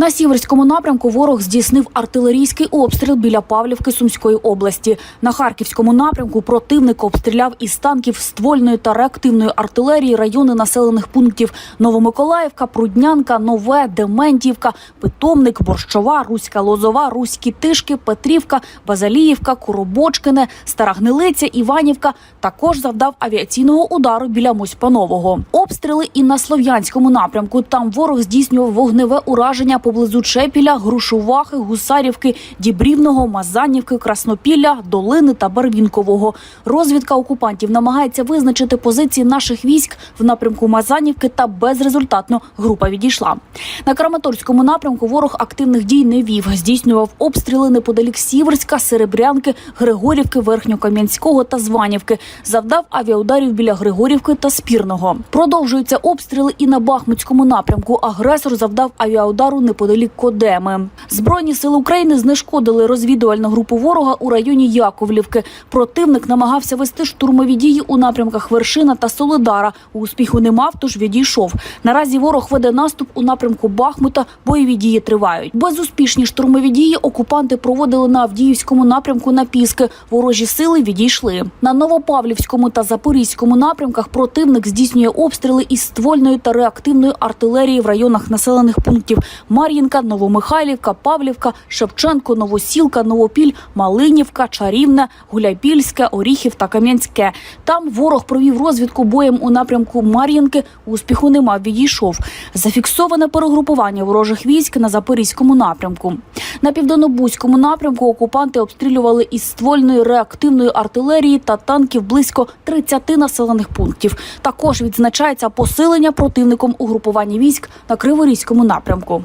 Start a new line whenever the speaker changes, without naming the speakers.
На сіверському напрямку ворог здійснив артилерійський обстріл біля Павлівки Сумської області. На харківському напрямку противник обстріляв із танків ствольної та реактивної артилерії райони населених пунктів Новомиколаївка, Пруднянка, Нове, Дементівка, Питомник, Борщова, Руська Лозова, Руські Тишки, Петрівка, Базаліївка, Коробочкине, Стара Гнилиця, Іванівка. Також завдав авіаційного удару біля Мосьпанового. Обстріли і на слов'янському напрямку. Там ворог здійснював вогневе ураження поблизу Чепіля, Грушувахи, Гусарівки, Дібрівного, Мазанівки, Краснопілля, Долини та Барвінкового. Розвідка окупантів намагається визначити позиції наших військ в напрямку Мазанівки та безрезультатно група відійшла. На Краматорському напрямку ворог активних дій не вів. Здійснював обстріли неподалік Сіверська, Серебрянки, Григорівки, Верхньокам'янського та Званівки. Завдав авіаударів біля Григорівки та Спірного. Продовжуються обстріли і на Бахмутському напрямку. Агресор завдав авіаудару неподалік Кодеми. Збройні сили України знешкодили розвідувальну групу ворога у районі Яковлівки. Противник намагався вести штурмові дії у напрямках Вершина та Солидара. Успіху не мав, тож відійшов. Наразі ворог веде наступ у напрямку Бахмута. Бойові дії тривають. Безуспішні штурмові дії окупанти проводили на Авдіївському напрямку на Піски. Ворожі сили відійшли. На Новопавлівському та Запорізькому напрямках противник здійснює обстріли із ствольної та реактивної артилерії в районах населених пунктів Мар'їнка, Новомихайлівка, Павлівка, Шевченко, Новосілка, Новопіль, Малинівка, Чарівне, Гуляйпільське, Оріхів та Кам'янське. Там ворог провів розвідку боєм у напрямку Мар'їнки. Успіху не мав, відійшов. Зафіксоване перегрупування ворожих військ на Запорізькому напрямку. На південнобузькому напрямку окупанти обстрілювали із ствольної реактивної артилерії та танків близько 30 населених пунктів. Також відзначається посилення противником угрупування військ на Криворізькому напрямку.